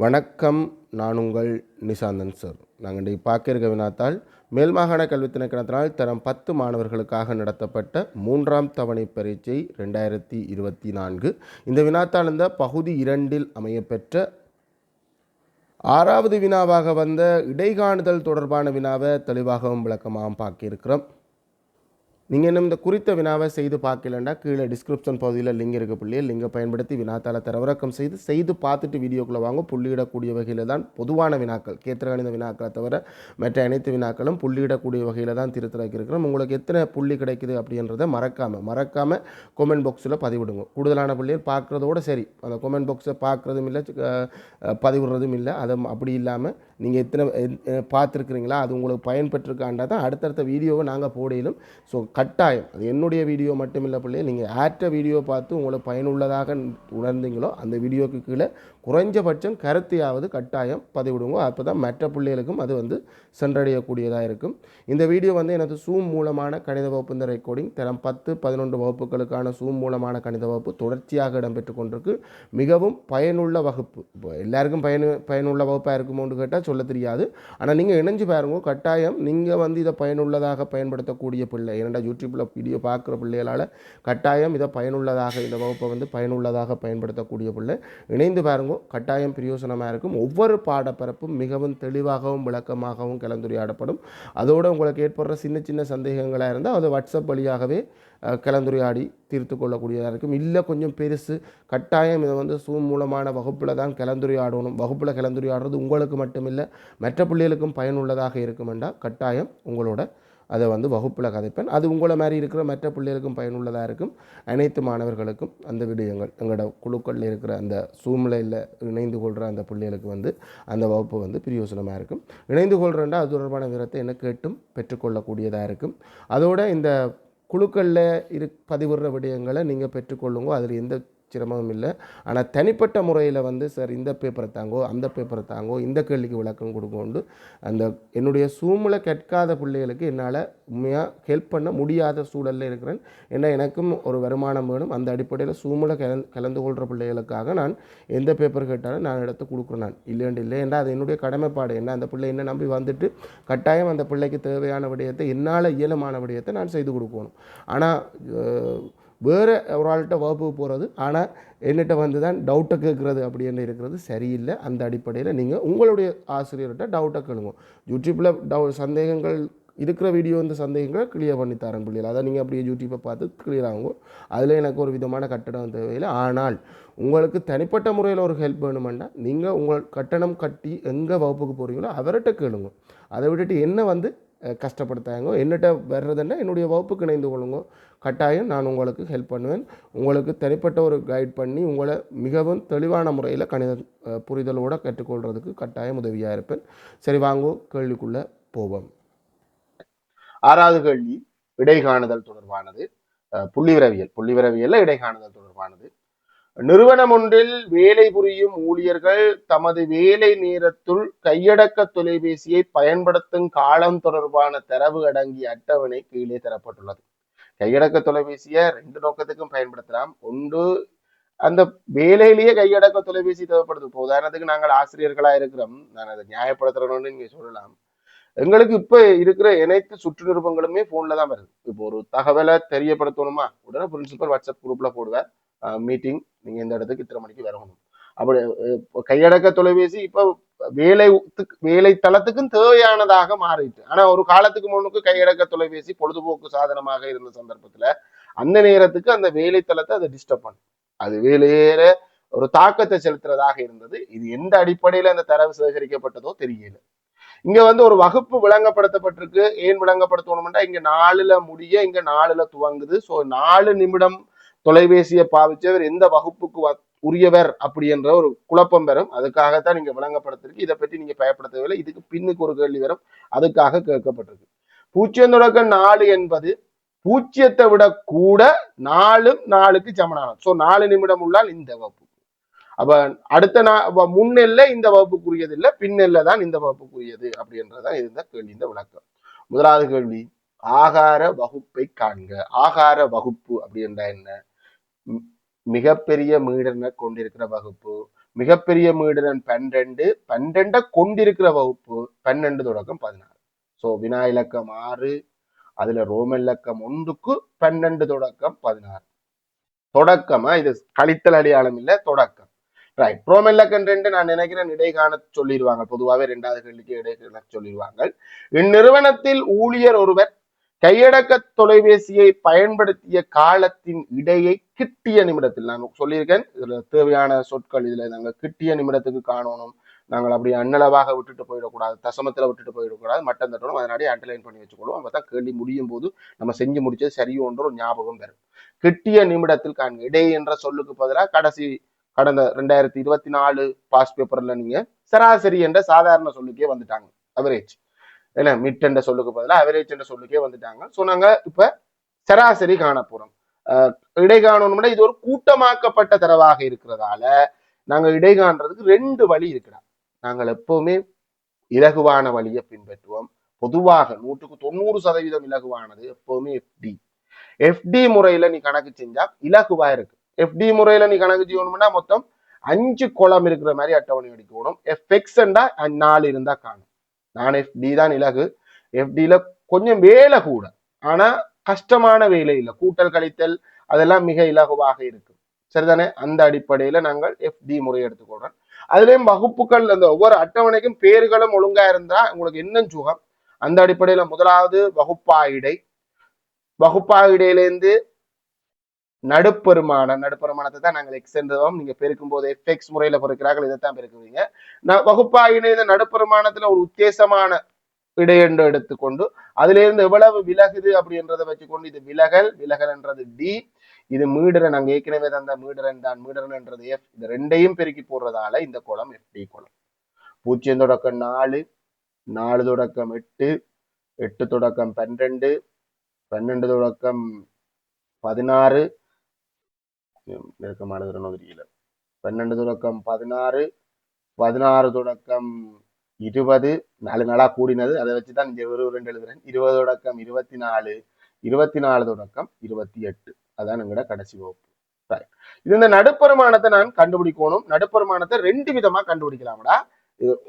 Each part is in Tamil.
வணக்கம் நான் உங்கள் நிசாந்தன் சார் நாங்கள் இன்றைக்கு பார்க்க இருக்க வினாத்தால் மேல் மாகாண கல்வி திணைக்கணத்தினால் தரம் பத்து மாணவர்களுக்காக நடத்தப்பட்ட மூன்றாம் தவணை பரீட்சை ரெண்டாயிரத்தி இருபத்தி நான்கு. இந்த வினாத்தால் இந்த பகுதி இரண்டில் அமையப்பெற்ற ஆறாவது வினாவாக வந்த இடைகாணுதல் தொடர்பான வினாவை தெளிவாகவும் விளக்கமாகவும் பார்க்க இருக்கிறோம். நீங்கள் இன்னும் இந்த குறித்த வினாவை செய்து பார்க்கலண்டா? கீழே டிஸ்கிரிப்ஷன் பகுதியில் லிங்க் இருக்க புள்ளியை. லிங்கை பயன்படுத்தி வினாத்தாள தரவிறக்கம் செய்து செய்து பார்த்துட்டு வீடியோக்குள்ளே வாங்க. புள்ளியிடக்கூடிய வகையில் தான் பொதுவான வினாக்கள். கேத்திரகணித வினாக்களை தவிர மற்ற அனைத்து வினாக்களும் புள்ளியிடக்கூடிய வகையில் தான் திருத்தராக்கி இருக்கிறோம் உங்களுக்கு எத்தனை புள்ளி கிடைக்குது அப்படின்றத மறக்காமல் மறக்காமல் கொமெண்ட் பாக்ஸில் பதிவிடுங்க. கூடுதலான புள்ளியில் பார்க்குறதோட சரி. அந்த கொமெண்ட் பாக்ஸை பார்க்குறதும் இல்லை பதிவிடுறதும் இல்லை. அதை அப்படி இல்லாமல் நீங்கள் எத்தனை பார்த்துருக்குறீங்களா? அது உங்களுக்கு பயன்பெற்றிருக்காண்டா தான் அடுத்தடுத்த வீடியோவை நாங்கள் போடையிலும். ஸோ கட்டாயம். அது என்னுடைய வீடியோ மட்டும் இல்லை பிள்ளைய நீங்கள் ஆற்ற வீடியோ பார்த்து உங்களை பயனுள்ளதாக உணர்ந்தீங்களோ அந்த வீடியோக்கு கீழே குறைஞ்சபட்சம் கருத்தையாவது கட்டாயம் பதிவிடுங்க. அப்போ தான் மற்ற பிள்ளைகளுக்கும் அது வந்து சென்றடையக்கூடியதாக இருக்கும். இந்த வீடியோ வந்து எனது சூம் மூலமான கணித வகுப்பு இந்த ரெக்கார்டிங் தரம் பத்து பதினொன்று வகுப்புகளுக்கான சூம் மூலமான கணித வகுப்பு தொடர்ச்சியாக இடம்பெற்று கொண்டிருக்கு. மிகவும் பயனுள்ள வகுப்பு. இப்போ எல்லாருக்கும் பயனு பயனுள்ள வகுப்பாக இருக்குமோன்னு கேட்டால் சொல்ல தெரியாது. ஆனால் நீங்கள் இணைஞ்சு பாருங்க கட்டாயம் நீங்கள் வந்து இதை பயனுள்ளதாக பயன்படுத்தக்கூடிய பிள்ளை. ஏன்னா யூடியூப்பில் வீடியோ பார்க்குற பிள்ளைகளால் கட்டாயம் இதை பயனுள்ளதாக இந்த வகுப்பை வந்து பயனுள்ளதாக பயன்படுத்தக்கூடிய பிள்ளை. இணைந்து பாருங்க கட்டாயம் பிரயோசனமாக இருக்கும். ஒவ்வொரு பாடப்பரப்பும் மிகவும் தெளிவாகவும் விளக்கமாகவும் கலந்துரையாடப்படும். அதோடு உங்களுக்கு ஏற்படுற சின்ன சின்ன சந்தேகங்களாக இருந்தால் அது வாட்ஸ்அப் வழியாகவே கலந்துரையாடி தீர்த்து கொள்ளக்கூடியதாக இருக்கும். இல்லை கொஞ்சம் பெருசு கட்டாயம் இதை வந்து சூ மூலமான வகுப்பில் தான் கலந்துரையாடணும். வகுப்பில் கலந்துரையாடுறது உங்களுக்கு மட்டுமில்லை மற்ற பிள்ளைகளுக்கும் பயனுள்ளதாக இருக்குமெண்டா கட்டாயம் உங்களோட அதை வந்து வகுப்பில் கதைப்பேன். அது உங்களை மாதிரி இருக்கிற மற்ற பிள்ளைகளுக்கும் பயனுள்ளதாக இருக்கும். அனைத்து மாணவர்களுக்கும் அந்த விடயங்கள் எங்களோட குழுக்களில் இருக்கிற அந்த சூழ்நிலையில் இணைந்து கொள்கிற அந்த பிள்ளைகளுக்கு வந்து அந்த வகுப்பு வந்து பிரயோசனமாக இருக்கும். இணைந்து கொள்கிறேன்டா அது தொடர்பான விவரத்தை என்ன கேட்டும் பெற்றுக்கொள்ளக்கூடியதாக இருக்கும். அதோட இந்த குழுக்களில் இரு பதிவிடுற விடயங்களை நீங்கள் பெற்றுக்கொள்ளுங்க அதில் எந்த சிரமமும் இல்லை. ஆனால் தனிப்பட்ட முறையில் வந்து சார் இந்த பேப்பரை தாங்கோ அந்த பேப்பரை தாங்கோ இந்த கேள்விக்கு விளக்கம் கொடுக்கொண்டு அந்த என்னுடைய சூழ்நிலை கேட்காத பிள்ளைகளுக்கு என்னால் உண்மையாக ஹெல்ப் பண்ண முடியாத சூழலில் இருக்கிறேன். ஏன்னா எனக்கும் ஒரு வருமானம் வேணும். அந்த அடிப்படையில் சூழ்நிலை கலந் கலந்து கொள்கிற பிள்ளைகளுக்காக நான் எந்த பேப்பர் கேட்டாலும் நான் எடுத்து கொடுக்குறேன் நான். இல்லைண்டு இல்லை. ஏன்னா அது என்னுடைய கடமைப்பாடு. என்ன அந்த பிள்ளை என்ன நம்பி வந்துட்டு கட்டாயம் அந்த பிள்ளைக்கு தேவையான விடயத்தை என்னால் இயலமான விடயத்தை நான் செய்து கொடுக்கணும். ஆனால் வேறு ஒரு ஆள்கிட்ட வகுப்புக்கு போகிறது ஆனால் என்னிட்ட வந்து தான் டவுட்டை கேட்குறது அப்படின்னு இருக்கிறது? சரியில்லை. அந்த அடிப்படையில் நீங்கள் உங்களுடைய ஆசிரியர்கிட்ட டவுட்டை கேளுங்க. யூடியூப்பில் டவு சந்தேகங்கள் இருக்கிற வீடியோ வந்து சந்தேகங்களை கிளியர் பண்ணி தரேன் பிள்ளைகள். அதை நீங்கள் அப்படியே யூடியூப்பை பார்த்து கிளியர் ஆகும் அதில் எனக்கு ஒரு விதமான கட்டணம் தேவையில்லை. ஆனால் உங்களுக்கு தனிப்பட்ட முறையில் ஒரு ஹெல்ப் வேணுமெண்டா நீங்கள் உங்கள் கட்டணம் கட்டி எங்கே வகுப்புக்கு போகிறீங்களோ அவர்கிட்ட கேளுங்க. அதை விட்டுட்டு என்ன வந்து கஷ்டப்படுத்தாங்க. என்னட்ட வர்றதுன்னா என்னுடைய வகுப்புக்கு இணைந்து கொள்ளுங்க. கட்டாயம் நான் உங்களுக்கு ஹெல்ப் பண்ணுவேன். உங்களுக்கு தனிப்பட்ட ஒரு கைட் பண்ணி உங்களை மிகவும் தெளிவான முறையில் கணித புரிதலோடு கற்றுக்கொள்கிறதுக்கு கட்டாயம் உதவியாக இருப்பேன். சரி வாங்கோ. கேள்விக்குள்ளே போவோம். ஆறாவது கேள்வி இடைகாணுதல் தொடர்பானது. புள்ளிவிரவியல். புள்ளிவிரவியல்ல இடைகாணுதல் தொடர்பானது. நிறுவனம் ஒன்றில் வேலை புரியும் ஊழியர்கள் தமது வேலை நேரத்துள் கையடக்க தொலைபேசியை பயன்படுத்தும் காலம் தொடர்பான தரவு அடங்கிய அட்டவணை கீழே தரப்பட்டுள்ளது. கையடக்க தொலைபேசியை ரெண்டு நோக்கத்துக்கும் பயன்படுத்தலாம். ஒன்று அந்த வேலையிலேயே கையடக்க தொலைபேசி தேவைப்படுது. இப்போ உதாரணத்துக்கு நாங்கள் ஆசிரியர்களா இருக்கிறோம். நான் அதை நியாயப்படுத்துறோம்னு நீங்க சொல்லலாம். எங்களுக்கு இப்ப இருக்கிற அனைத்து சுற்று நிருபங்களுமே போன்ல தான் வருது. இப்போ ஒரு தகவலை தெரியப்படுத்தணுமா? உடனே பிரின்சிபல் வாட்ஸ்அப் குரூப்ல போடுவார். மீட்டிங் நீங்க இந்த இடத்துக்கு இத்தனை மணிக்கு வரணும். அப்படி கையடக்க தொலைபேசி இப்ப வேலை வேலை தளத்துக்கும் தேவையானதாக மாறிட்டு ஆனா ஒரு காலத்துக்கு முன்னுக்கு கையடக்க தொலைபேசி பொழுதுபோக்கு சாதனமாக இருந்த சந்தர்ப்பத்துல அந்த நேரத்துக்கு அந்த வேலை தளத்தை அதை டிஸ்டர்ப் பண்ணும் அது வேலையில ஒரு தாக்கத்தை செலுத்துறதாக இருந்தது. இது எந்த அடிப்படையில அந்த தரவு சேகரிக்கப்பட்டதோ தெரியல. இங்க வந்து ஒரு வகுப்பு விளங்கப்படுத்தப்பட்டிருக்கு. ஏன் விளங்கப்படுத்தணும்னா இங்க நாலுல முடிய இங்க நாலுல துவங்குது. சோ நாலு நிமிடம் தொலைபேசியை பாவிச்சவர் எந்த வகுப்புக்கு உரியவர் அப்படி என்ற ஒரு குழப்பம் பெறும் அதுக்காகத்தான் நீங்க விளங்கப்படுத்திருக்கு இதை பற்றி நீங்க பயப்பட தேவையில்லை இதுக்கு பின்னுக்கு ஒரு கேள்வி வரும். அதுக்காக கேட்கப்பட்டிருக்கு. பூஜ்ஜியம் தொடக்கம் நாலு என்பது பூஜ்ஜியத்தை விட கூட நாலும் நாலுக்கு சமனானது சோ நாலு நிமிடம் உள்ளால் இந்த வகுப்பு. அப்ப அடுத்த நா முன்னெல்ல இந்த வகுப்புக்குரியது இல்லை பின்னெல்ல தான் இந்த வகுப்புக்குரியது அப்படின்றதான் இருந்த கேள்வி இந்த விளக்கம். முதலாவது கேள்வி ஆகார வகுப்பை காண்க. ஆகார வகுப்பு அப்படின்றா என்ன? மிகப்பெரிய மீடனை கொண்டிருக்கிற வகுப்பு மிகப்பெரிய மீடனன் பன்னிரெண்டு பன்னெண்டை கொண்டிருக்கிற வகுப்பு பன்னெண்டு தொடக்கம் பதினாறு. ஸோ வினா இலக்கம் ஆறு அதுல ரோம இலக்கம் ஒன்றுக்கு பன்னெண்டு தொடக்கம் பதினாறு. தொடக்கமா? இது கழித்தல் அடையாளம் இல்லை தொடக்கம். ரைட் ரோம இலக்கம் ரெண்டு நான் நினைக்கிறேன் இடைகாண சொல்லிடுவாங்க. பொதுவாகவே ரெண்டாவது கேள்விக்கு இடைகாண சொல்லிடுவாங்க. இந்நிறுவனத்தில் ஊழியர் ஒருவர் கையடக்க தொலைபேசியை பயன்படுத்திய காலத்தின் இடையை கிட்டிய நிமிடத்தில் நான் சொல்லியிருக்கேன் இதுல தேவையான சொற்கள் இதுல நாங்கள் கிட்டிய நிமிடத்துக்கு காணணும். நாங்கள் அப்படி அன்னளவாக விட்டுட்டு போயிடக்கூடாது தசமத்தில் விட்டுட்டு போயிடக்கூடாது மட்டம் தட்டணும் அதனாடி அண்டர்லைன் பண்ணி வச்சுக்கொள்வோம். அப்பதான் கேள்வி முடியும் போது நம்ம செஞ்சு முடிச்சது சரியோன்ற ஒரு ஞாபகம் வரும் கிட்டிய நிமிடத்தில் காண்க இடை என்ற சொல்லுக்கு பதிலாக கடைசி கடந்த ரெண்டாயிரத்தி இருபத்தி நாலு பாஸ் பேப்பர்ல நீங்க சராசரி என்ற சாதாரண சொல்லுக்கே வந்துட்டாங்க அவரேஜ் என்ன மிட் என்ற சொல்லுக்கு பதிலாக அவரேஜ் என்ற சொல்லுக்கே வந்துட்டாங்க. ஸோ நாங்கள் இப்ப சராசரி காண போறோம். அஹ் இது ஒரு கூட்டமாக்கப்பட்ட தரவாக இருக்கிறதால நாங்க இடைகாண்றதுக்கு ரெண்டு வழி இருக்குடா. நாங்கள் எப்பவுமே இலகுவான வழியை பின்பற்றுவோம். பொதுவாக நூற்றுக்கு தொண்ணூறு சதவீதம் இலகுவானது எப்பவுமே எஃப்டி எஃப்டி முறையில நீ கணக்கு செஞ்சா இலகுவா இருக்கு. எஃப்டி முறையில நீ கணக்கு செய்யணும்னா மொத்தம் அஞ்சு குளம் இருக்கிற மாதிரி அட்டவணை அடிக்கணும். எஃப்எக்ஸ் நாலு இருந்தா காணும். நான் எஃப்டி தான் இலகு. எஃப்டியில கொஞ்சம் வேலை கூட. ஆனா கஷ்டமான வேலை இல்லை. கூட்டல் கழித்தல் அதெல்லாம் மிக இலகுவாக இருக்கு சரிதானே? அந்த அடிப்படையில நாங்கள் எஃப்டி முறை எடுத்துக்கொள்றோம். அதுலயும் வகுப்புகள் அந்த ஒவ்வொரு அட்டவணைக்கும் பேர்களும் ஒழுங்கா இருந்தா உங்களுக்கு இன்னும் சுகம்? அந்த அடிப்படையில முதலாவது வகுப்பாயிடை. வகுப்பாயிடையிலேருந்து நடுப்பெருமானம் நடுப்பெருமானத்தை தான் நாங்கள் எக்ஸ் என்றதும் நீங்க பெருக்கும் போது எஃப்எக்ஸ் முறையில பொறுக்கிறார்கள் இதைத்தான் பெருக்குவீங்க. நான் வகுப்பாயினை இந்த நடுப்பெருமானத்துல ஒரு உத்தேசமான இடையென்று எடுத்துக்கொண்டு அதுல இருந்து எவ்வளவு விலகுது அப்படின்றத வச்சுக்கொண்டு இது விலகல் விலகல் என்றது டி இது மீடுரன் அங்க ஏற்கனவே தந்த மீடுரன் தான் மீடுரன் என்றது எஃப் இது ரெண்டையும் பெருக்கி போடுறதால இந்த குளம் எஃப்டி குளம். பூஜ்ஜியம் தொடக்கம் நாலு நாலு தொடக்கம் எட்டு எட்டு தொடக்கம் பன்னிரெண்டு பன்னெண்டு தொடக்கம் பதினாறு நெருக்கமானது நொதிரியில பன்னெண்டு தொடக்கம் பதினாறு பதினாறு தொடக்கம் இருபது நாலு நாளா கூடினது. அதை வச்சுதான் இங்கே ஒரு ரெண்டு எழுதுறேன். இருபது தொடக்கம் இருபத்தி நாலு இருபத்தி நாலு தொடக்கம் இருபத்தி எட்டு அதான் எங்களோட கடைசி வகுப்பு. இது இந்த நடுப்பெருமானத்தை நான் கண்டுபிடிக்கணும். நடுப்பெருமானத்தை ரெண்டு விதமா கண்டுபிடிக்கலாம்டா.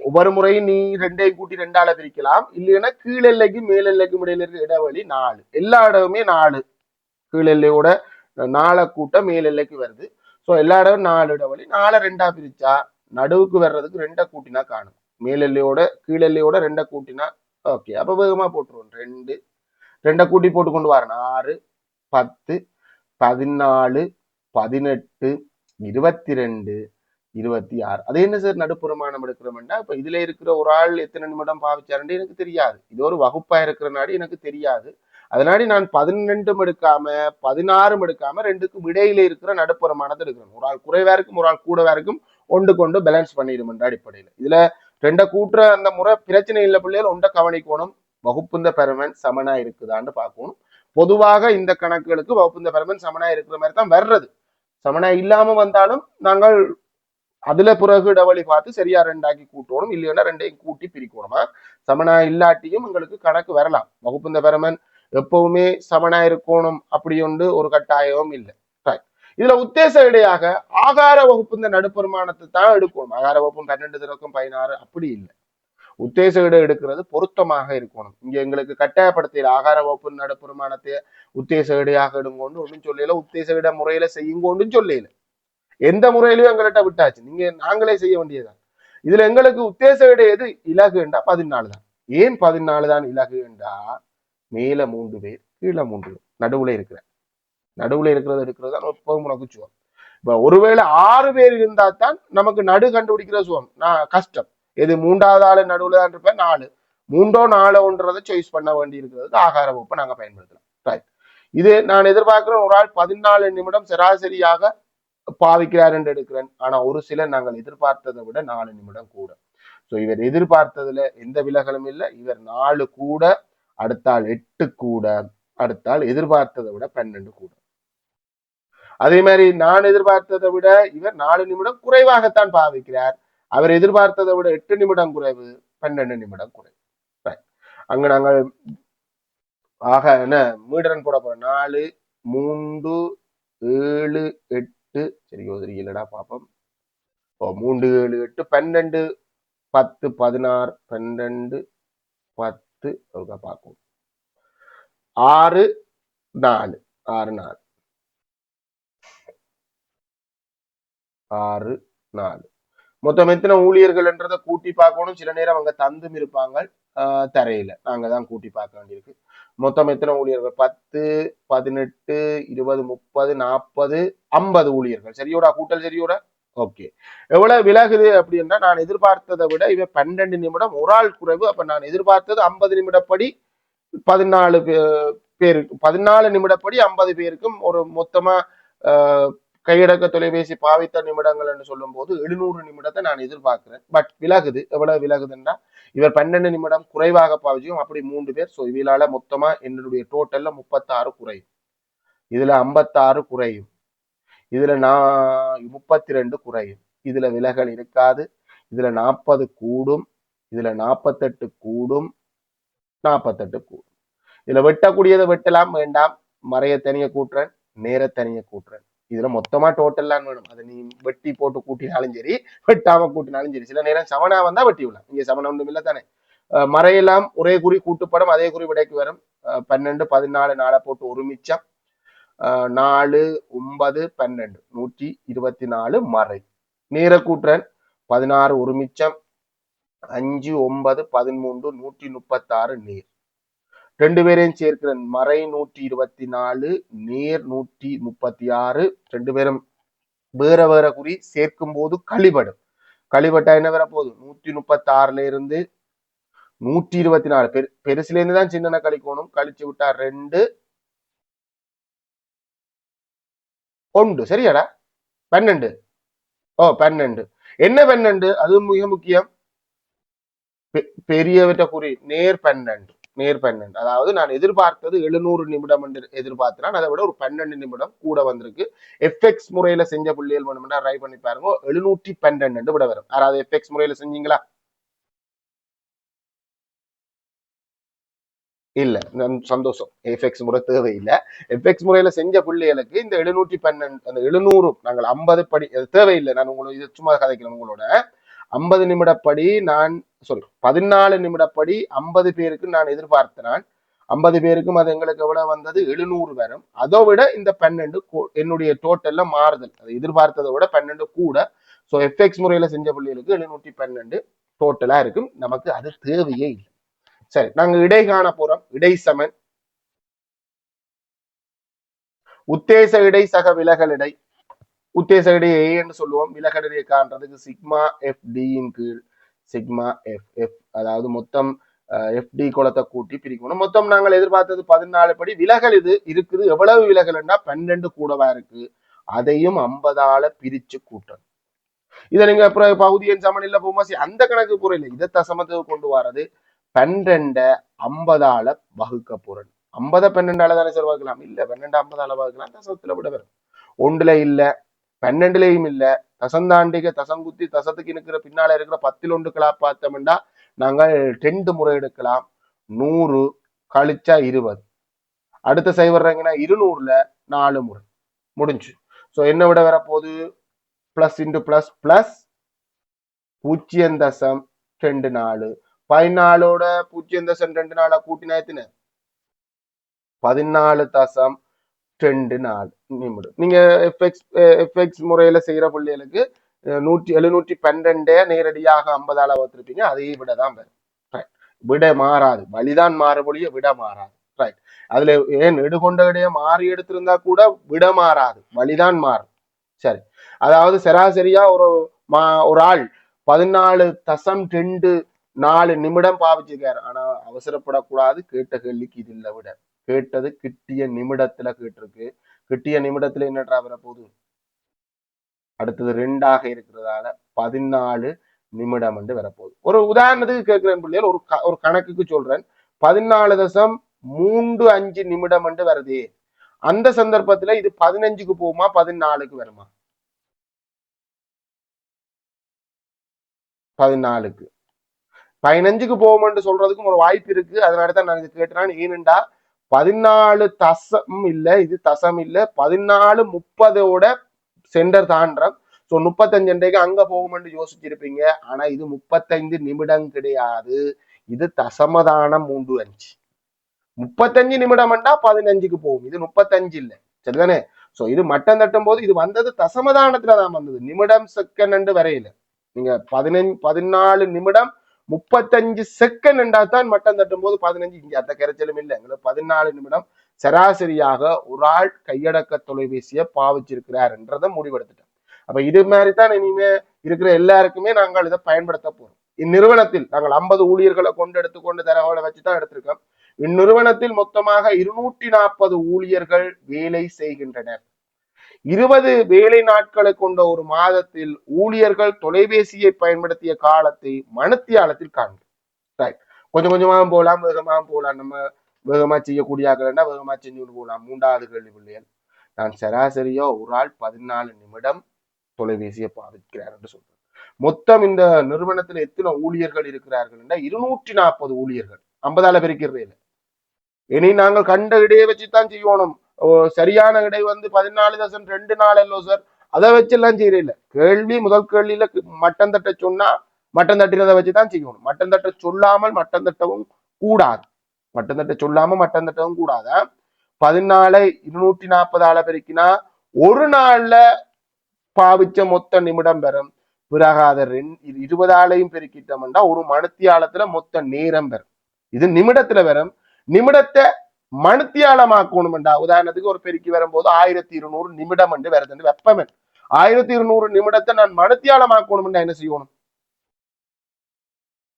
ஒவ்வொரு முறையும் நீ ரெண்டையும் கூட்டி ரெண்டால பிரிக்கலாம். இல்லைன்னா கீழெல்லைக்கும் மேலெல்லைக்கும் இடையில இருக்க இடைவெளி நாலு. எல்லா இடமுமே நாலு. கீழெல்லையோட நாலு கூட்டம் மேல் மேலெல்லைக்கு வருது. ஸோ எல்லா இடமும் நாலு இடைவெளி நாளை ரெண்டா பிரிச்சா நடுவுக்கு வர்றதுக்கு ரெண்டை கூட்டினா காணும். மேலெல்லையோட கீழெல்லையோட ரெண்டை கூட்டினா ஓகே அப்ப வேகமா போட்டுருவோம். ரெண்டு ரெண்டை கூட்டி போட்டு கொண்டு வரேன். ஆறு பத்து பதினாலு பதினெட்டு இருபத்தி ரெண்டு இருபத்தி ஆறு அது என்ன சார் நடுப்புறமானம் எடுக்கிறோம்னா இப்போ இதுல இருக்கிற ஒரு ஆள் எத்தனை நிமிடம் பாவிச்சாருன்னு எனக்கு தெரியாது. இது ஒரு வகுப்பா இருக்கிற நாடு எனக்கு தெரியாது. அதனாடி நான் பதினெண்டும் எடுக்காம பதினாறும் எடுக்காம ரெண்டுக்கும் இடையில இருக்கிற நடுப்புறமானத்தை எடுக்கிறேன். ஒரு ஆள் குறைவா இருக்கும் ஒரு ஆள் கூடவா இருக்கும் ஒன்று கொண்டு பேலன்ஸ் பண்ணிடுமென்ற அடிப்படையில். இதுல ரெண்ட கூட்டுற அந்த முறை பிரச்சனை இல்லை பிள்ளைகள் ஒன்றை கவனிக்கணும். வகுப்புந்த பெருமன் சமனா இருக்குதான்னு பார்க்கணும். பொதுவாக இந்த கணக்குகளுக்கு வகுப்புந்த பெருமன் சமனா இருக்கிற மாதிரி தான் வர்றது. சமனா இல்லாம வந்தாலும் நாங்கள் அதுல பிறகு இடவழி பார்த்து சரியா ரெண்டாக்கி கூட்டணும். இல்லைன்னா ரெண்டையும் கூட்டி பிரிக்கணுமா? சமனா இல்லாட்டியும் எங்களுக்கு கணக்கு வரலாம். வகுப்புந்த பெருமன் எப்பவுமே சமனா இருக்கணும் அப்படி ஒன்று ஒரு கட்டாயமும் இல்லை. இதுல உத்தேச இடையாக ஆகார வகுப்பு இந்த நடுப்பெருமானத்தை தான் எடுக்கணும். ஆகார வகுப்பு பன்னெண்டு திறக்கும் பதினாறு அப்படி இல்லை. உத்தேச இடம் எடுக்கிறது பொருத்தமாக இருக்கணும். இங்க எங்களுக்கு கட்டாயப்படுத்தல ஆகார வகுப்பு நடுப்பெருமானத்தை உத்தேச இடையாக எடுங்கொண்டு ஒன்றும் சொல்லல உத்தேச இட முறையில செய்யுங்கொண்டும் சொல்லல. எந்த முறையிலயும் எங்கள்கிட்ட விட்டாச்சு. நீங்க நாங்களே செய்ய வேண்டியதுதான். இதுல எங்களுக்கு உத்தேச இட எது? இலகுண்டா பதினாலு தான் ஏன் பதினாலு தான் இலகுண்டா மேல மூன்று பேர் கீழே மூன்று பேர். நடுவுல இருக்கிற. நடுவுல இருக்கிறது எடுக்கிறது தான் எப்பவும் உனக்கு சுவம் இப்ப ஒருவேளை ஆறு பேர் இருந்தா தான் நமக்கு நடு கண்டுபிடிக்கிற சுவம் நான் கஷ்டம். எது மூன்றாவது ஆளு நடுவுல தான் இருப்பேன் நாலு. மூன்றோ நாலோன்றதை சாய்ஸ் பண்ண வேண்டி இருக்கிறதுக்கு ஆகார வகுப்பை நாங்க பயன்படுத்தலாம். ரைட் இது நான் எதிர்பார்க்கிறேன் ஒரு ஆள் பதினாலு நிமிடம் சராசரியாக பாவிக்கிறார் என்று எடுக்கிறேன். ஆனா ஒரு சிலர் நாங்கள் எதிர்பார்த்ததை விட நாலு நிமிடம் கூட. ஸோ இவர் எதிர்பார்த்ததுல எந்த விலகலும் இல்லை. இவர் நாலு கூட அடுத்தாள் எட்டு கூட அடுத்தாள் எதிர்பார்த்ததை விட பன்னெண்டு கூட. அதே மாதிரி நான் எதிர்பார்த்ததை விட இவர் நாலு நிமிடம் குறைவாகத்தான் பாவிக்கிறார். அவர் எதிர்பார்த்ததை விட எட்டு நிமிடம் குறைவு பன்னெண்டு நிமிடம் குறைவு. அங்க நாங்கள் ஆக என்ன மீடரன் போட போறோம். நாலு மூன்று ஏழு எட்டு. சரி யோசரி இல்லடா பார்ப்போம் ஓ மூன்று ஏழு எட்டு பன்னெண்டு பத்து பதினாறு பன்னெண்டு பத்து பத்து அவங்க பார்க்கணும் ஆறு நாலு ஆறு நாலு ஆறு நாலு மொத்தம் எத்தனை ஊழியர்கள்ன்றதை கூட்டி பார்க்கணும் சில நேரம் அவங்க தந்தும் இருப்பாங்க ஆஹ் தரையில நாங்க தான் கூட்டி பார்க்க வேண்டியிருக்கு மொத்தம் எத்தனை ஊழியர்கள் பத்து பதினெட்டு இருபது முப்பது நாற்பது ஐம்பது ஊழியர்கள் சரியோடா கூட்டல் சரியோட ஓகே எவ்வளவு விலகுது அப்படின்னா நான் எதிர்பார்த்ததை விட இவன் பன்னெண்டு நிமிடம் ஒரு ஆள் குறைவு. அப்ப நான் எதிர்பார்த்தது ஐம்பது நிமிடப்படி பதினாலு பே- பேருக்கு பதினாலு நிமிடப்படி ஐம்பது பேருக்கும் ஒரு மொத்தமா ஆஹ், கையடக்க தொலைபேசி பாவித்த நிமிடங்கள் என்று சொல்லும் போது எழுநூறு நிமிடத்தை நான் எதிர்பார்க்கிறேன். பட் விலகுது. எவ்வளவு விலகுதுன்னா இவர் பன்னெண்டு நிமிடம் குறைவாக பாவிச்சியும் அப்படி மூன்று பேர். ஸோ இவளால மொத்தமா என்னுடைய டோட்டல்ல முப்பத்தாறு குறையும். இதுல ஐம்பத்தாறு குறையும். இதுல நான் முப்பத்தி ரெண்டு குறையும். இதுல விலகல் இருக்காது. இதுல நாற்பது கூடும். இதுல நாற்பத்தெட்டு கூடும். நாற்பத்தெட்டு கூடும். இதுல வெட்டக்கூடியதை வெட்டலாம் வேண்டாம். மறைய தனிய கூட்டுறேன் நேர தனிய கூட்டுறேன். இதுல மொத்தமா டோட்டல்லாம் வேணும். அதை நீ வெட்டி போட்டு கூட்டினாலும் சரி வெட்டாம கூட்டினாலும் சரி. சில நேரம் சமனா வந்தா வெட்டி விடலாம். இங்க சமணம் ஒன்றும் இல்லை தானே. அஹ் மறையெல்லாம் ஒரே குறி கூட்டுப்படும் அதே குறி விடைக்கு வரும். பன்னெண்டு பதினாலு நாளை போட்டு ஒரு மிச்சம். நாலு ஒன்பது பன்னெண்டு. நூற்றி இருபத்தி நாலு மறை. நீரக்கூற்றன் பதினாறு ஒரு மிச்சம் அஞ்சு ஒன்பது பதிமூன்று நூற்றி முப்பத்தாறு நீர். ரெண்டு பேரையும் சேர்க்கிறேன் மறை நூற்றி இருபத்தி நாலு நீர் நூற்றி முப்பத்தி ஆறு ரெண்டு பேரும் வேற வேற குறி சேர்க்கும் போது கழிபடும். கழிபட்டா என்ன வர போகுது நூற்றி முப்பத்தி ஆறுல இருந்து நூற்றி இருபத்தி நாலு பெரு பெருசுல இருந்து தான் சின்னன கழிக்கணும். கழிச்சு விட்டா ரெண்டு ஒன்று சரியாடா? பன்னெண்டு. ஓ பன்னெண்டு. என்ன பன்னெண்டு? அது மிக முக்கியம். பெரியவற்ற குறி நேர் பன்னெண்டு நேர் பன்னெண்டு. அதாவது நான் எதிர்பார்த்தது எழுநூறு நிமிடம் என்று எதிர்பார்த்தேன். அதை விட ஒரு பன்னெண்டு நிமிடம் கூட வந்திருக்கு. எஃப்எக்ஸ் முறையில செஞ்ச புள்ளியல் வேணும்னா ட்ரை பண்ணி பாருங்க. எழுநூற்றி பன்னெண்டு விட வரும். யாராவது எஃப்எக்ஸ் முறையில செஞ்சீங்களா? இல்லை. சந்தோஷம். எஃப்எக்ஸ் முறை தேவையில்லை. எஃப்எக்ஸ் முறையில் செஞ்ச பிள்ளைகளுக்கு இந்த எழுநூற்றி பன்னெண்டு அந்த எழுநூறு நாங்கள் ஐம்பது படி அது தேவையில்லை. நான் உங்களோட இது சும்மா கதைக்கிறேன் உங்களோட. ஐம்பது நிமிடப்படி நான் சாரி பதினாலு நிமிடப்படி ஐம்பது பேருக்கு நான் எதிர்பார்த்தேன். ஐம்பது பேருக்கும் அது எங்களுக்கு எவ்வளவு வந்தது? எழுநூறு வரும். அதை விட இந்த பன்னெண்டு என்னுடைய டோட்டல்ல மாறுதல். அது எதிர்பார்த்ததை விட பன்னெண்டு கூட. ஸோ எஃப்எக்ஸ் முறையில செஞ்ச பிள்ளைகளுக்கு எழுநூற்றி பன்னெண்டு டோட்டலா இருக்கும். நமக்கு அது தேவையே இல்லை. சரி நாங்க இடை காண போறோம். இடை சமன். உத்தேச இடை சக விலகல் இடை. உத்தேச இடை ஏன்னு சொல்லுவோம். விலகல் இடை காண்றதுக்கு சிக்மா எஃப் டியின் கீழ். சிக்மா எஃப் எஃப் அதாவது மொத்தம் எஃப்டி குளத்தை கூட்டி பிரிக்கணும். மொத்தம் நாங்கள் எதிர்பார்த்தது பதினாலு படி விலகல் இது. இருக்குது. எவ்வளவு விலகல்னா பன்னெண்டு கூடவா இருக்கு? அதையும் ஐம்பதால பிரிச்சு கூட்டணும். இதை நீங்க அப்புறம் பகுதியின் இல்ல போமாசி அந்த கணக்கு புரியல இதை தசமத்துக்கு கொண்டு வர்றது பன்னெண்டை ஐம்பதால வகுக்க போறேன். ஐம்பதை பன்னெண்டால தானே சார் வகுக்கலாம்? இல்லை பன்னெண்டு ஐம்பதால வகுக்கலாம். தசத்துல விட வரும். ஒன்றுல இல்லை பன்னெண்டுலயும் இல்லை. தசந்தாண்டிக தசங்குத்தி தசத்துக்கு இருக்கிற பின்னால இருக்கிற பத்தில் ஒன்றுக்களா பார்த்தோம்னா நாங்கள் ரெண்டு முறை எடுக்கலாம். நூறு கழிச்சா இருபது. அடுத்த சைவர்றீங்கன்னா இருநூறுல நாலு முறை. முடிஞ்சு. ஸோ என்ன விட வரப்போகுது? ப்ளஸ் இன்டு ப்ளஸ் ப்ளஸ் பூஜ்ஜியம் தசம் ரெண்டு நாலு. பதினாலோட பூஜ்ஜியம் தசம் ரெண்டு நாளா கூட்டினா எத்தனை பதினாலு தசம் ரெண்டு நாள் நிமிடம் நீங்க எஃப்எக்ஸ் எஃப்எக்ஸ் முறையில செய்யற பிள்ளைகளுக்கு நூற்றி எழுநூற்றி பன்னெண்டே நேரடியாக ஐம்பதால வகுத்திருப்பீங்க அதை விட தான் வரும் ரைட் விட மாறாது வழிதான் மாறபொழிய விட மாறாது ரைட் அதுல ஏன் எடுகொண்ட இடைய மாறி எடுத்திருந்தா கூட விட மாறாது வழிதான் மாறும் சரி அதாவது சராசரியா ஒரு மா ஒரு ஆள் பதினாலு தசம் ரெண்டு நாலு நிமிடம் பாவிச்சிருக்காரு. ஆனா அவசரப்படக்கூடாது. கேட்ட கேள்விக்கு இது இல்லை விட. கேட்டது கிட்டிய நிமிடத்துல கேட்டிருக்கு. கிட்டிய நிமிடத்துல என்னடா வரப்போகுது அடுத்தது ரெண்டாக இருக்கிறதால பதினாலு நிமிடம் என்று வரப்போகுது ஒரு உதாரணத்துக்கு கேட்கிறேன் பிள்ளைகள். ஒரு க- ஒரு கணக்குக்கு சொல்றேன். பதினாலு தசம் மூன்று அஞ்சு நிமிடம் என்று வருதே. அந்த சந்தர்ப்பத்துல இது பதினஞ்சுக்கு போகுமா? பதினாலுக்கு வருமா? பதினாலுக்கு. பதினஞ்சுக்கு போகும்னு சொல்றதுக்கும் ஒரு வாய்ப்பு இருக்கு. அதனால தான் நான் கேட்டேன் ஏனெண்டா பதினாலு தசம் இல்லை இது தசம் இல்லை பதினாலு முப்பதோட சென்டர் தாண்டறம் ஸோ முப்பத்தஞ்சு அங்க போகும்னு யோசிச்சிருப்பீங்க. ஆனா இது முப்பத்தைந்து நிமிடம் கிடையாது. இது தசமதானம் மூன்று அஞ்சு. முப்பத்தஞ்சு நிமிடம்டா பதினஞ்சுக்கு போகும். இது முப்பத்தஞ்சு இல்லை. சரிதானே? சோ இது மட்டம் தட்டும் போது இது வந்தது தசமதானத்துல தான் வந்தது. நிமிடம் செகண்ட் வரையில. நீங்க பதினஞ்சு பதினாலு நிமிடம் முப்பத்தஞ்சு செகண்ட் தான் மட்டம் தட்டும் போது பதினஞ்சு இங்க அந்த கரைச்சலும் இல்லை. எங்களுக்கு பதினாலு நிமிடம் சராசரியாக ஒரு ஆள் கையடக்க தொலைபேசியை பாவிச்சிருக்கிறார் என்றதை முடிவெடுத்துட்டோம். அப்ப இது மாதிரி தான் இனிமே இருக்கிற எல்லாருக்குமே நாங்கள் இதை பயன்படுத்த போறோம். இந்நிறுவனத்தில் நாங்கள் ஐம்பது ஊழியர்களை கொண்டு எடுத்துக்கொண்டு தரவுகளை வச்சு தான் எடுத்திருக்கோம். இந்நிறுவனத்தில் மொத்தமாக இருநூற்றி நாற்பது ஊழியர்கள் வேலை செய்கின்றனர். இருபது வேலை நாட்களை கொண்ட ஒரு மாதத்தில் ஊழியர்கள் தொலைபேசியை பயன்படுத்திய காலத்தை மனத்தியாலத்தில் காண்க. ரைட் கொஞ்சம் கொஞ்சமாக போகலாம் வேகமாக போகலாம். நம்ம வேகமாக செய்யக்கூடிய ஆக்கள்னா வேகமா செஞ்சு கொண்டு போகலாம். மூன்றாவது கேள்வி பிள்ளைகள். நான் சராசரியா ஒரு ஆள் பதினாலு நிமிடம் தொலைபேசியை பாவிக்கிறார் என்று சொல்றேன். மொத்தம் இந்த நிறுவனத்தில் எத்தனை ஊழியர்கள் இருக்கிறார்கள் இருநூற்றி நாற்பது ஊழியர்கள். ஐம்பதால இல்லை இனி நாங்கள் கண்ட இடையே வச்சுத்தான் செய்யணும். சரியான இடை வந்து பதினாலு தசம் ரெண்டு நாள் இல்லோ சார் அதை வச்செல்லாம் செய்யல கேள்வி முதல் கேள்வியில மட்டம் தட்ட சொன்னா மட்டம் தட்டினதை வச்சுதான் செய்யணும். மட்டம் தட்ட சொல்லாமல் மட்டம் தட்டவும் கூடாது. மட்டம் தட்ட சொல்லாம மட்டம் தட்டவும் கூடாது? பதினாலை இருநூற்றி நாற்பது ஆளை பெருக்கினா ஒரு நாள்ல பாவிச்ச மொத்த நிமிடம் பெறும். பிறகு அதை ரெண்டு இருபது ஆளையும் பெருக்கிட்டோம்னா ஒரு மணித்தியாலத்துல மொத்த நேரம் பெறும். இது நிமிடத்துல வரும் நிமிடத்தை மணித்தியாலமாக்கணும்டா உதாரணத்துக்கு ஒரு பெருக்கி வரும்போது ஆயிரத்தி இருநூறு நிமிடம் என்று வருது வெப்பம் ஆயிரத்தி இருநூறு நிமிடத்தை நான் மணித்தியாலமாக்கணும்டா என்ன செய்யணும்?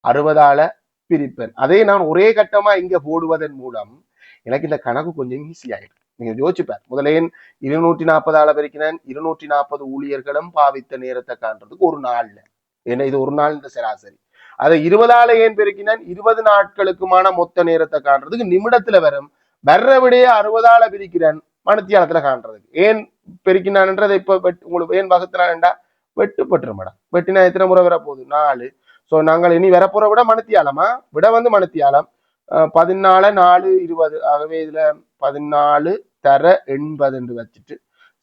அறுபதால பிரிப்பேன். அதை நான் ஒரே கட்டமா இங்க போடுவதன் மூலம் எனக்கு இந்த கணக்கு கொஞ்சம் ஈஸி ஆயிடும். நீங்க யோசிச்சுப்பார். முதலேன் இருநூற்றி நாற்பது ஆள பெருக்கினேன். இருநூற்றி நாற்பது ஊழியர்களும் பாவித்த நேரத்தை காண்றதுக்கு ஒரு நாள்ல. ஏன்னா இது ஒரு நாள் இந்த சராசரி. அதை இருபதால ஏன் பெருக்கினேன்? இருபது நாட்களுக்குமான மொத்த நேரத்தை காண்றதுக்கு நிமிடத்துல வரும் வர்ற விடையே அறுபதால பிரிக்கிறேன் மணித்தியாலத்துல காண்றதுக்கு. ஏன் பெருக்கினான்றதை இப்ப வெட்டு- உங்களுக்கு ஏன் வகுத்துறான்டா வெட்டுப்பட்டுரும் மேடம் வெட்டினா எத்தனை முறை வரப்போகுது? நாலு. ஸோ நாங்கள் இனி வரப்போற விட மனத்தியாலமா? விட வந்து மனத்தியாலம். பதினாலு நாலு இருபது. ஆகவே இதுல பதினாலு தர எண்பது என்று வச்சுட்டு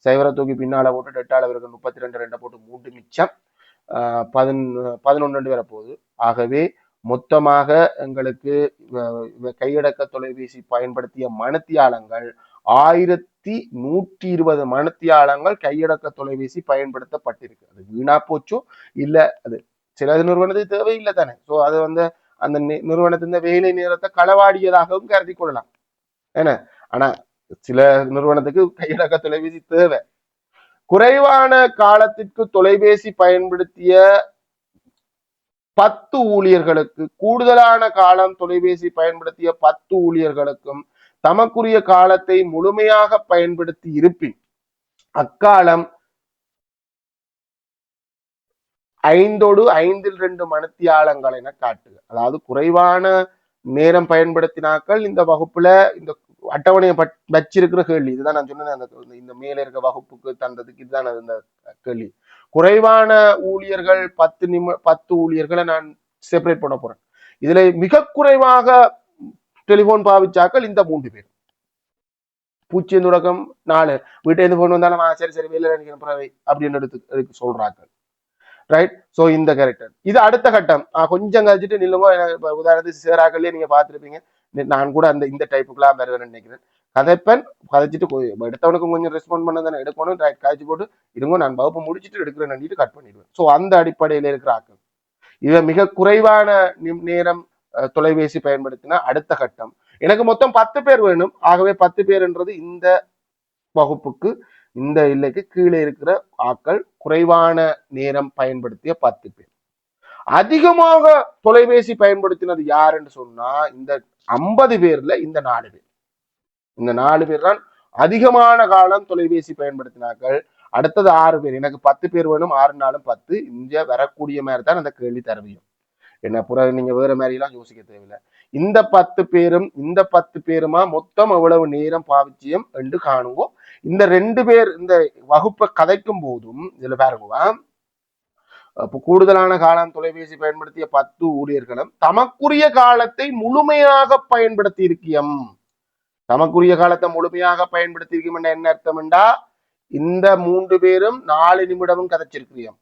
சைவரை தூக்கி பின்னால போட்டு எட்டால இருக்கு முப்பத்தி ரெண்டு ரெண்டை போட்டு மூன்று மிச்சம். ஆஹ் பதின் பதினொன்று வரப்போகுது. ஆகவே மொத்தமாக எங்களுக்கு கையடக்க தொலைபேசி பயன்படுத்திய மனத்தியாளங்கள் ஆயிரத்தி நூற்றி இருபது மனத்தியாளங்கள் கையடக்க தொலைபேசி பயன்படுத்தப்பட்டிருக்கு. அது வீணா போச்சோ? இல்ல அது சில நிறுவனத்துக்கு தேவையில்லை தானே. ஸோ அது வந்து அந்த நிறுவனத்தின் வேலை நேரத்தை களவாடியதாகவும் கருதி கொள்ளலாம். என்ன ஆனா சில நிறுவனத்துக்கு கையடக்க தொலைபேசி தேவை. குறைவான காலத்திற்கு தொலைபேசி பயன்படுத்திய பத்து ஊழியர்களுக்கு கூடுதலான காலம் தொலைபேசி பயன்படுத்திய பத்து ஊழியர்களுக்கும் தமக்குரிய காலத்தை முழுமையாக பயன்படுத்தி இருப்பின் அக்காலம் ஐந்தோடு ஐந்தில் ரெண்டு மனத்தியாளங்கள் என காட்டுக. அதாவது குறைவான நேரம் பயன்படுத்தினாக்கள் இந்த வகுப்புல இந்த அட்டவணையை பட் வச்சிருக்கிற கேள்வி. இதுதான் நான் சொன்னேன் அந்த இந்த மேல இருக்க வகுப்புக்கு தந்ததுக்கு இதுதான் அந்த இந்த கேள்வி. குறைவான ஊழியர்கள் பத்து நிமி பத்து ஊழியர்களை நான் செப்பரேட் பண்ண போறேன். இதுல மிக குறைவாக டெலிபோன் பாவிச்சாக்கள் இந்த மூன்று பேர். பூச்சியம் தொடக்கம் நாலு. வீட்டை போன் வந்தாலும் சரி சரி வெளியில நினைக்கிறேன் பிறவை அப்படின்னு எடுத்து எடுத்து சொல்றாங்க. ரைட் ஸோ இந்த கேரக்டர் இது அடுத்த கட்டம். கொஞ்சம் கழிச்சிட்டு நில்லுங்க. எனக்கு உதாரணத்துக்கு சேராக்கள்லயே நீங்க பார்த்திருப்பீங்க. நான் கூட அந்த இந்த டைப்புக்குலாம் வருவேன்னு நினைக்கிறேன். கதைப்பன் கதைச்சிட்டு எடுத்தவனுக்கும் கொஞ்சம் ரெஸ்பாண்ட் பண்ண தானே எடுக்கணும் ரைட் காய்ச்சி போட்டு இருங்க நான் வகுப்பு முடிச்சிட்டு எடுக்கிறேன் நண்டிட்டு கட் பண்ணிடுவேன். ஸோ அந்த அடிப்படையில் இருக்கிற ஆக்கள் இவன் மிக குறைவான நிம்- நேரம் தொலைபேசி பயன்படுத்தினா அடுத்த கட்டம். எனக்கு மொத்தம் பத்து பேர் வேணும். ஆகவே பத்து பேர்ன்றது இந்த வகுப்புக்கு இந்த எல்லைக்கு கீழே இருக்கிற ஆக்கள் குறைவான நேரம் பயன்படுத்திய பத்து பேர். அதிகமாக தொலைபேசி பயன்படுத்தினது யாருன்னு சொன்னா இந்த ஐம்பது பேர்ல இந்த நாலு பேர். இந்த நாலு பேர் தான் அதிகமான காலம் தொலைபேசி பயன்படுத்தினார்கள். அடுத்தது ஆறு பேர். எனக்கு பத்து பேர் வேணும் ஆறு நாளும் பத்து. இங்க வரக்கூடிய மாதிரி தான் அந்த கேள்வி தரவையும். என்ன புற நீங்க வேற மாதிரிலாம் யோசிக்க தேவையில்லை. இந்த பத்து பேரும் இந்த பத்து பேருமா மொத்தம் எவ்வளவு நேரம் பாவிச்சியம் என்று காணுங்கோ. இந்த ரெண்டு பேர் இந்த வகுப்பை கதைக்கும் போதும் இதுல பாருங்க. அப்போ கூடுதலான காலம் தொலைபேசி பயன்படுத்திய பத்து ஊழியர்களும் தமக்குரிய காலத்தை முழுமையாக பயன்படுத்தி இருக்கியம். தமக்குரிய காலத்தை முழுமையாக பயன்படுத்தி இருக்கியம் என்ன அர்த்தம்டா இந்த மூன்று பேரும் நாலு நிமிடமும் கதைச்சிருக்கியம்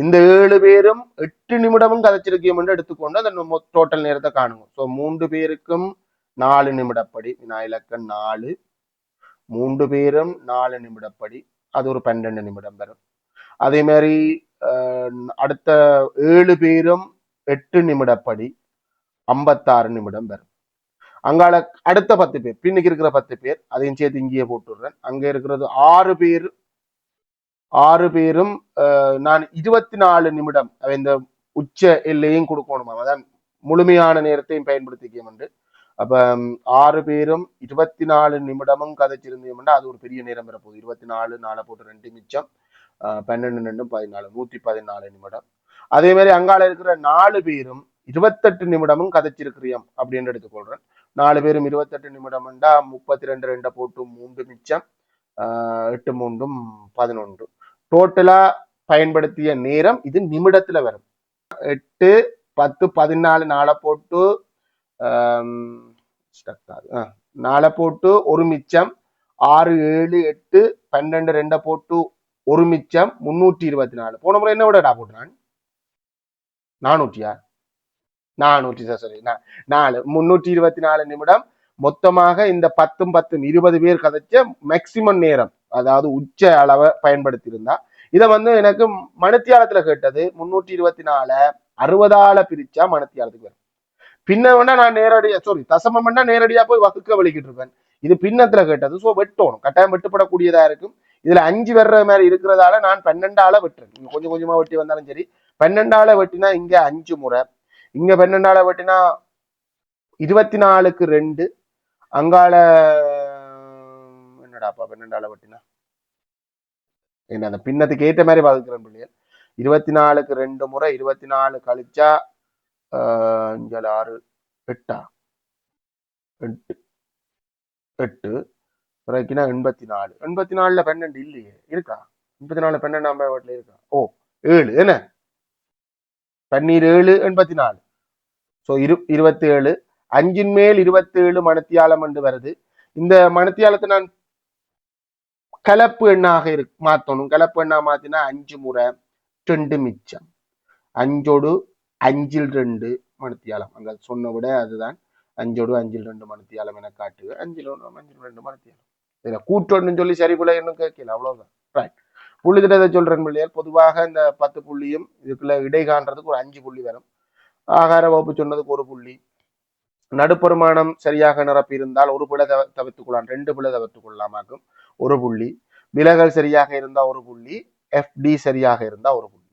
இந்த ஏழு பேரும் எட்டு நிமிடமும் கதைச்சிருக்கியம் என்று எடுத்துக்கொண்டு அந்த டோட்டல் நேரத்தை காணுங்க ஸோ மூன்று பேருக்கும் நாலு நிமிடப்படி வினா இலக்கம் நாலு. மூன்று பேரும் நாலு நிமிடப்படி அது ஒரு பன்னெண்டு நிமிடம் வரும். அதே மாதிரி அடுத்த ஏழு பேரும் எட்டு நிமிடப்படி ஐம்பத்தாறு நிமிடம் வரும். அங்கால அடுத்த பத்து பேர் பின்னுக்கு இருக்கிற பத்து பேர் அதையும் சேர்த்து இங்கேயே போட்டுடுறேன். அங்க இருக்கிறது ஆறு பேர் ஆறு பேரும் அஹ், நான் இருபத்தி நாலு நிமிடம் இந்த உச்ச எல்லையும் கொடுக்கணுமா அதான் முழுமையான நேரத்தையும் பயன்படுத்திக்கணும் என்று அப்ப ஆறு பேரும் இருபத்தி நாலு நிமிடமும் கதைச்சிருந்தோம்னா அது ஒரு பெரிய நேரம் வரப்போகுது. இருபத்தி நாலு நாளை போட்டு ரெண்டு மிச்சம் பன்னெண்டு ரெண்டும் பதினாலு நூத்தி பதினாலு நிமிடம். அதே மாதிரி அங்கால இருக்கிற நாலு பேரும் இருபத்தெட்டு நிமிடமும் கதைச்சிருக்கிறியம் அப்படின்னு எடுத்துக்கொள்றேன். நாலு பேரும் இருபத்தெட்டு நிமிடம்ண்டா முப்பத்தி ரெண்டு ரெண்டை போட்டு மூன்று மிச்சம் ஆஹ் எட்டு மூன்றும் பதினொன்று. டோட்டலா பயன்படுத்திய நேரம் இது நிமிடத்துல வரும். எட்டு பத்து பதினாலு நாளை போட்டு நாளை போட்டு ஒரு மிச்சம் ஆறு ஏழு எட்டு பன்னெண்டு ரெண்டை போட்டு ஒரு மிச்சம் முன்னூற்றி இருபத்தி நாலு. போன முறை என்ன விடடா போட்டு நான் நானூற்றியா? நானூற்றி சாரி நாலு முன்னூற்றி இருபத்தி நாலு நிமிடம். மொத்தமாக இந்த பத்தும் பத்தும் இருபது பேர் கதைச்ச மேக்சிமம் நேரம் அதாவது உச்ச அளவை பயன்படுத்தியிருந்தா. இதை வந்து எனக்கு மனத்தியாலத்துல கேட்டது முன்னூற்றி இருபத்தி நாலு அறுபதால பிரிச்சா மணத்தியாலத்துக்கு வரும். பின்ன வேணா நான் நேரடியா சாரி தசமம் வேணா நேரடியா போய் வகுக்க வலிக்கிட்டு இருப்பேன். இது பின்னத்துல கேட்டது ஸோ வெட்டணும் கட்டாயம் வெட்டுப்படக்கூடியதா இருக்கும். இதுல அஞ்சு வர்ற மாதிரி இருக்கிறதால நான் பன்னெண்டால வெட்டுறேன். நீங்க கொஞ்சம் கொஞ்சமா வெட்டி வந்தாலும் சரி பன்னெண்டால வெட்டினா இங்க அஞ்சு முறை. இங்க பன்னெண்டால வெட்டினா இருபத்தி நாலுக்கு ரெண்டு. அங்கால என்னடாப்பா பன்னெண்டால வெட்டினா? என்ன அந்த பின்னத்துக்கு ஏற்ற மாதிரி பாதுக்கிறேன் பிள்ளைகள். இருபத்தி நாலுக்கு ரெண்டு முறை இருபத்தி நாலு கழிச்சா அஞ்சல் ஆறு எட்டா? எட்டு. எட்டு. பிறகுனா எண்பத்தி நாலு எண்பத்தி நாலுல பன்னெண்டு இல்லையே இருக்கா? எண்பத்தி நாலு பன்னெண்டாம் வீட்டில் இருக்கா? ஓ ஏழு என்ன? பன்னீர் ஏழு எண்பத்தி நாலு ஸோ இரு இருபத்தி ஏழு அஞ்சின் மேல் இருபத்தி ஏழு மணத்தியாலம் என்று வருது. இந்த மணத்தியாலத்தை நான் கலப்பு எண்ணாக இரு மாத்தணும் கலப்பு எண்ணா மாத்தினா அஞ்சு முறை ரெண்டு மிச்சம். அஞ்சோடு அஞ்சில் ரெண்டு மணத்தியாலம். அங்க சொன்ன விட அதுதான். அஞ்சோடு அஞ்சில் ரெண்டு மணத்தியாலம் என காட்டு அஞ்சில் ஒன்று அஞ்சில் ரெண்டு மணத்தியாலம். இதில் கூட்டொன்னு சொல்லி சரி புள்ள இன்னும் கேட்கல அவ்வளோதான் ரைட் புள்ளி திட்டத்தை சொல்றேன் பிள்ளையால் பொதுவாக இந்த பத்து புள்ளியும் இதுக்குள்ள இடை காண்றதுக்கு ஒரு அஞ்சு புள்ளி வரும். ஆகார வகுப்பு சொன்னதுக்கு ஒரு புள்ளி. நடுப்பெருமானம் சரியாக நிரப்பியிருந்தால் ஒரு பிழை தவ தவிர்த்துக்கொள்ளலாம் ரெண்டு பிழை தவிர்த்துக் கொள்ளலாமாக்கும் ஒரு புள்ளி. விலகல் சரியாக இருந்தா ஒரு புள்ளி. எஃப்டி சரியாக இருந்தா ஒரு புள்ளி.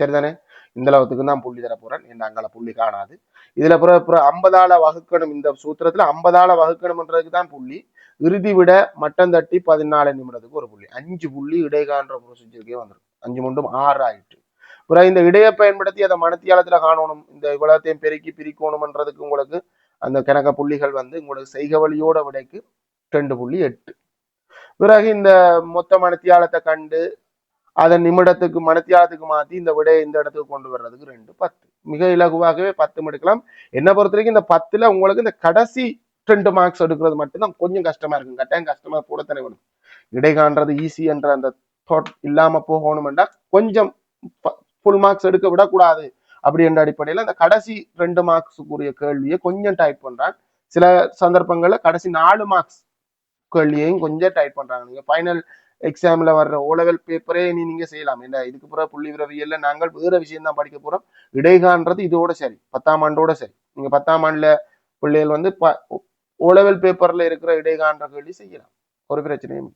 சரிதானே? இந்த அளவுக்கு தான் புள்ளி தர போறேன். என் அங்கால புள்ளி காணாது. இதுல பிற ஐம்பதால வகுக்கணும். இந்த சூத்திரத்துல ஐம்பதால வகுக்கணும்ன்றதுக்கு தான் புள்ளி. இறுதி விட மட்டம் தட்டி பதினாலு நிமிடத்துக்கு ஒரு புள்ளி. அஞ்சு புள்ளி இடைகான்ற ப்ரொசீஜருக்கே வந்துடும் அஞ்சு மூன்றும் ஆறு ஆயிட்டு. பிறகு இந்த இடையை பயன்படுத்தி அதை மனத்தியாலத்தில் காணணும். இந்த இவ்வளத்தையும் பெருக்கி பிரிக்கணும்ன்றதுக்கு உங்களுக்கு அந்த கணக்க புள்ளிகள் வந்து உங்களுக்கு செய்க வழியோட விடைக்கு ரெண்டு புள்ளி எட்டு. பிறகு இந்த மொத்த மனத்தியாலத்தை கண்டு அதை நிமிடத்துக்கு மனத்தியாலத்துக்கு மாத்தி இந்த விடையை இந்த இடத்துக்கு கொண்டு வர்றதுக்கு ரெண்டு பத்து. மிக இலகுவாகவே பத்து எடுக்கலாம். என்ன பொறுத்த வரைக்கும் இந்த பத்துல உங்களுக்கு இந்த கடைசி ரெண்டு மார்க்ஸ் எடுக்கிறது மட்டும்தான் கொஞ்சம் கஷ்டமா இருக்கும். கட்டாயம் கஷ்டமா போடத்தானே வரும் இடை காண்றது ஈஸி என்ற அந்த தாட் இல்லாம போகணும்னா கொஞ்சம் ஃபுல் மார்க்ஸ் எடுக்க விடக்கூடாது. அப்படி என்ற அடிப்படையில் அந்த கடைசி ரெண்டு மார்க்ஸுக்குரிய கேள்வியை கொஞ்சம் டைப் பண்றாங்க சில சந்தர்ப்பங்களில் கடைசி நாலு மார்க்ஸ் கேள்வியையும் கொஞ்சம் டைப் பண்றாங்க. நீங்க ஃபைனல் எக்ஸாம்ல வர்ற ஓலவெல் பேப்பரே நீ நீங்க செய்யலாம். என்ன இதுக்கு பிறகு புள்ளி விரவியல்ல நாங்கள் வேறு விஷயம் தான் படிக்க போறோம். இடைகான்றது இதோட சரி. பத்தாம் ஆண்டோட சரி. நீங்க பத்தாம் ஆண்டுல பிள்ளைகள் வந்து ஓ ஓலவெல் பேப்பர்ல இருக்கிற இடைகான்ற கேள்வி செய்யலாம். ஒரு பிரச்சனையும் இல்லை.